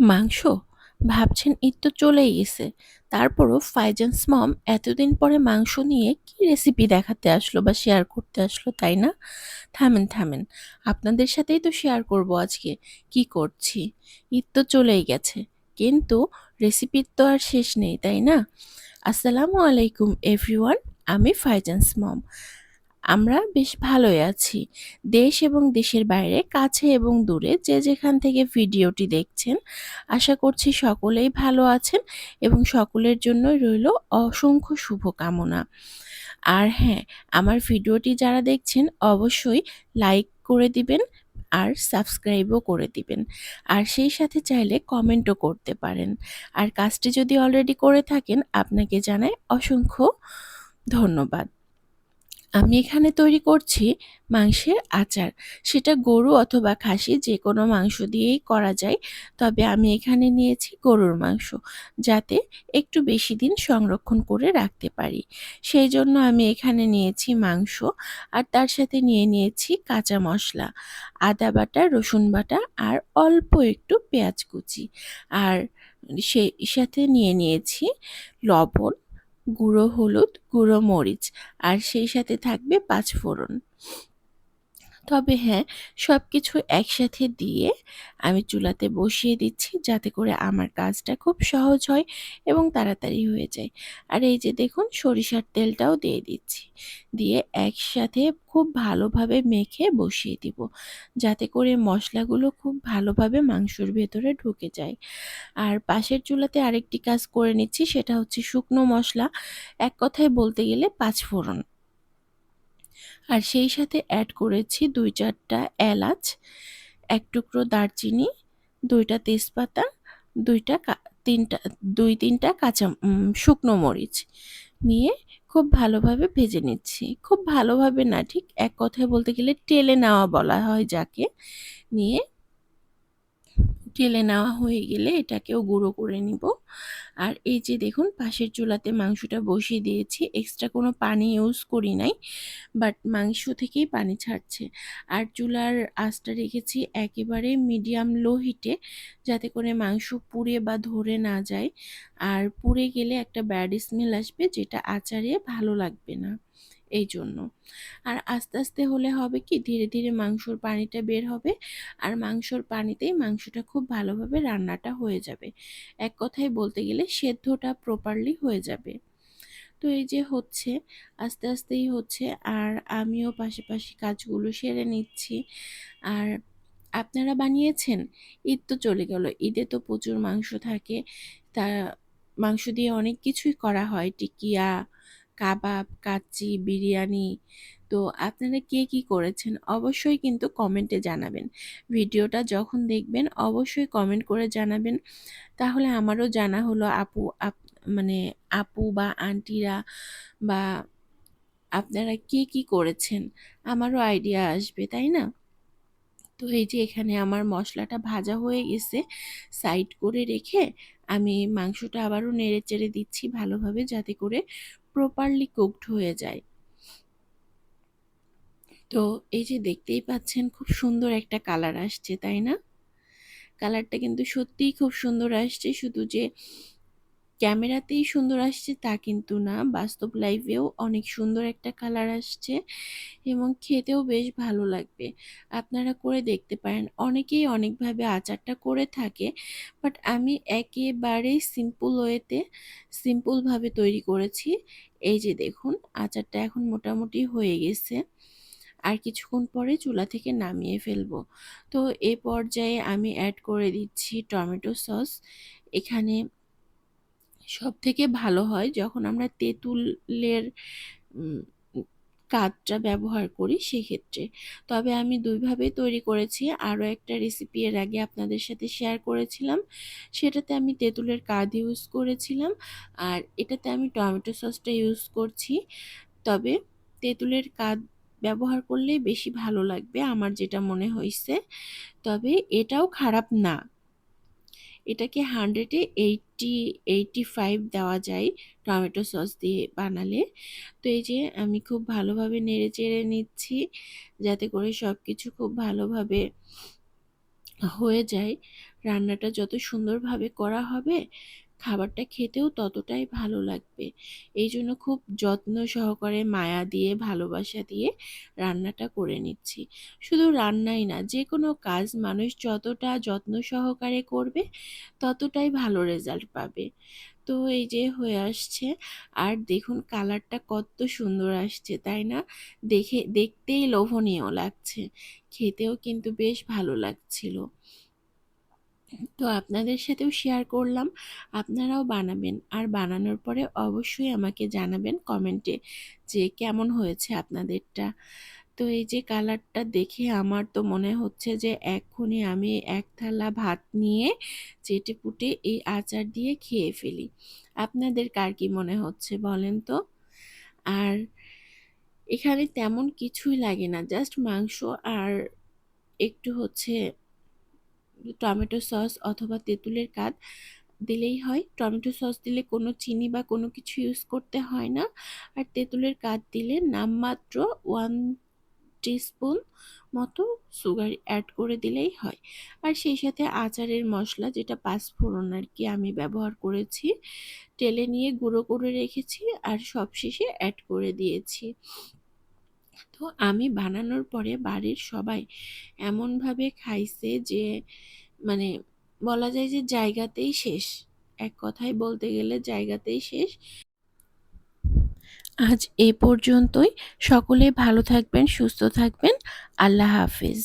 মাংস? ভাবছেন, ঈদ তো চলেই গেছে। তারপরও ফাইজান্স মম এতদিন পরে মাংস নিয়ে কি রেসিপি দেখাতে আসলো বা শেয়ার করতে আসলো, তাই না? থামেন থামেন। আপনাদের সাথেই তো শেয়ার করব আজকে। কি করছি? ঈদ তো চলেই গেছে। কিন্তু রেসিপির তো আর শেষ নেই, তাই না? আসসালামু আলাইকুম এভরিওয়ান আমি ফাইজান্স মম। আমরা বেশ ভালোই আছি। দেশ এবং দেশের বাইরে, কাছে এবং দূরে যে যেখান থেকে ভিডিওটি দেখছেন, আশা করছি সকলেই ভালো আছেন এবং সকলের জন্যই রইল অসংখ্য শুভকামনা। আর হ্যাঁ আমার ভিডিওটি যারা দেখছেন, অবশ্যই লাইক করে দিবেন আর সাবস্ক্রাইবও করে দিবেন। আর সেই সাথে চাইলে কমেন্টও করতে পারেন। আর কাজটি যদি অলরেডি করে থাকেন, আপনাকে জানাই অসংখ্য ধন্যবাদ। আমি এখানে তৈরি করছি মাংসের আচার। সেটা গরু অথবা খাসি যে কোনো মাংস দিয়েই করা যায়। তবে আমি এখানে নিয়েছি গরুর মাংস যাতে একটু বেশি দিন সংরক্ষণ করে রাখতে পারি। সেই জন্য আমি এখানে নিয়েছি মাংস আর তার সাথে নিয়ে নিয়েছি কাঁচা মশলা, আদা বাটা, রসুন বাটা আর অল্প একটু পেঁয়াজ কুচি। আর সেই সাথে নিয়ে নিয়েছি লবণ গুঁড়ো হলুদ গুঁড়ো মরিচ আর সেই সাথে থাকবে পাঁচ ফোড়ন। তবে হ্যাঁ সব কিছু একসাথে দিয়ে আমি চুলাতে বসিয়ে দিচ্ছি যাতে করে আমার কাজটা খুব সহজ হয় এবং তাড়াতাড়ি হয়ে যায়। আর এই যে দেখুন, সরিষার তেলটাও দিয়ে দিচ্ছি। দিয়ে একসাথে খুব ভালোভাবে মেখে বসিয়ে দিব যাতে করে মশলাগুলো খুব ভালোভাবে মাংসর ভেতরে ঢুকে যায়। আর পাশের চুলাতে আরেকটি কাজ করে নিচ্ছি, সেটা হচ্ছে শুকনো মশলা। এক কথায় বলতে গেলে পাঁচ ফোড়ন আর সেই সাথে অ্যাড করেছি দুই চারটা এলাচ, এক টুকরো দারচিনি, দুইটা তেজপাতা, দুইটা তিনটা, দুই তিনটা কাঁচা শুকনো মরিচ নিয়ে খুব ভালোভাবে ভেজে নিচ্ছি। খুব ভালোভাবে না, ঠিক এক কথায় বলতে গেলে টেলে নেওয়া বলা হয় যাকে, নিয়ে টেলে নেওয়া হয়ে গেলে এটাকেও গুঁড়ো করে নিব। আর এই যে দেখুন, পাশের চুলাতে মাংসটা বসিয়ে দিয়েছি। এক্সট্রা কোনো পানি ইউজ করি নাই বাট মাংস থেকেই পানি ছাড়ছে। আর চুলার আঁচটা রেখেছি একেবারে মিডিয়াম লো হিটে যাতে করে মাংস পুড়ে বা ধরে না যায়। আর পুড়ে গেলে একটা ব্যাড স্মেল আসবে, যেটা আচারে ভালো লাগবে না। এই জন্য আর আস্তে আস্তে হলে হবে কি, ধীরে ধীরে মাংসর পানিটা বের হবে আর মাংসর পানিতেই মাংসটা খুব ভালোভাবে রান্নাটা হয়ে যাবে। এক কথায় বলতে গেলে সেদ্ধটা প্রপারলি হয়ে যাবে। তো এই যে হচ্ছে, আস্তে আস্তেই হচ্ছে আর আমিও পাশাপাশি কাজগুলো সেরে নিচ্ছি। আর আপনারা বানিয়েছেন? ঈদ তো চলে গেল, ঈদে তো প্রচুর মাংস থাকে। তা মাংস দিয়ে অনেক কিছুই করা হয়, টিকিয়া কাবাব, কাচ্চি, বিরিয়ানি। তো আপনারা কে কি করেছেন অবশ্যই কিন্তু কমেন্টে জানাবেন। ভিডিওটা যখন দেখবেন অবশ্যই কমেন্ট করে জানাবেন। তাহলে আমারও জানা হলো আপু, আপ মানে আপু বা আন্টিরা বা আপনারা কে কি করেছেন, আমারও আইডিয়া আসবে, তাই না? তো এই যে এখানে আমার মশলাটা ভাজা হয়ে গেছে সাইড করে রেখে আমি মাংসটা আবারও নেড়ে চেড়ে দিচ্ছি ভালোভাবে যাতে করে প্রপারলি কুকড হয়ে যায়। তো এই যে দেখতেই পাচ্ছেন খুব সুন্দর একটা কালার আসছে, তাই না? কালারটা কিন্তু সত্যিই খুব সুন্দর আসছে, শুধু যে ক্যামেরাতেই সুন্দর আসছে তা কিন্তু না। বাস্তব লাইভেও অনেক সুন্দর একটা কালার আসছে এবং খেতেও বেশ ভালো লাগবে। আপনারা করে দেখতে পারেন। অনেকেই অনেকভাবে আচারটা করে থাকে বাট আমি একেবারেই সিম্পল ওয়েতে সিম্পলভাবে তৈরি করেছি। এই যে দেখুন, আচারটা এখন মোটামুটি হয়ে গেছে। আর কিছুক্ষণ পরে চুলা থেকে নামিয়ে ফেলব। তো এ পর্যায়ে আমি অ্যাড করে দিচ্ছি টমেটো সস এখানে সব থেকে ভালো হয় যখন আমরা তেঁতুলের কাঠটা ব্যবহার করি সেক্ষেত্রে। তবে আমি দুইভাবেই তৈরি করেছি। আরও একটা রেসিপি এর আগে আপনাদের সাথে শেয়ার করেছিলাম। সেটাতে আমি তেঁতুলের কাঠ ইউজ করেছিলাম আর এটাতে আমি টমেটো সসটা ইউজ করছি। তবে তেঁতুলের কাঠ ব্যবহার করলে বেশি ভালো লাগবে, আমার যেটা মনে হয়েছে তবে এটাও খারাপ না। এটাকে হান্ড্রেডে এইটটি এইটটি ফাইভ দেওয়া যায় টমেটো সস দিয়ে বানালে। তো এই যে আমি খুব ভালোভাবে নেড়ে চেড়ে নিচ্ছি যাতে করে সব কিছু খুব ভালোভাবে হয়ে যায়। রান্নাটা যত সুন্দরভাবে করা হবে খাবারটা খেতেও ততটাই ভালো লাগবে। এই জন্য খুব যত্ন সহকারে মায়া দিয়ে, ভালোবাসা দিয়ে রান্নাটা করে নিচ্ছি। শুধু রান্নাই না যে কোনো কাজ মানুষ যতটা যত্ন সহকারে করবে, ততটাই ভালো রেজাল্ট পাবে। তো এই যে হয়ে আসছে। আর দেখুন কালারটা কত সুন্দর আসছে, তাই না? দেখে, দেখতেই লোভনীয় লাগছে। খেতেও কিন্তু বেশ ভালো লাগছিল। তো আপনাদের সাথেও শেয়ার করলাম। আপনারাও বানাবেন। আর বানানোর পরে অবশ্যই আমাকে জানাবেন কমেন্টে যে কেমন হয়েছে আপনাদেরটা। তো এই যে কালারটা দেখে আমার তো মনে হচ্ছে যে এক্ষুনি আমি এক থালা ভাত নিয়ে চেটে পুটে এই আচার দিয়ে খেয়ে ফেলি। আপনাদের কার কি মনে হচ্ছে বলেন তো? আর এখানে তেমন কিছুই লাগে না। জাস্ট মাংস আর একটু হচ্ছে টমেটো সস অথবা তেঁতুলের কাত দিলেই হয়। টমেটো সস দিলে কোনো চিনি বা কোনো কিছু ইউজ করতে হয় না। আর তেঁতুলের কাত দিলে নামমাত্র ওয়ান টিস্পুন মতো সুগার অ্যাড করে দিলেই হয়। আর সেই সাথে আচারের মশলা যেটা পাঁচফোড়ন আর কি আমি ব্যবহার করেছি টেলে নিয়ে গুঁড়ো করে রেখেছি আর সবশেষে অ্যাড করে দিয়েছি। তো আমি বানানোর পরে বাড়ির সবাই এমনভাবে খাইছে যে মানে বলা যায় যে জায়গাতেই শেষ। এক কথায় বলতে গেলে জায়গাতেই শেষ। আজ এ পর্যন্তই। সকলে ভালো থাকবেন, সুস্থ থাকবেন। আল্লাহ হাফিজ।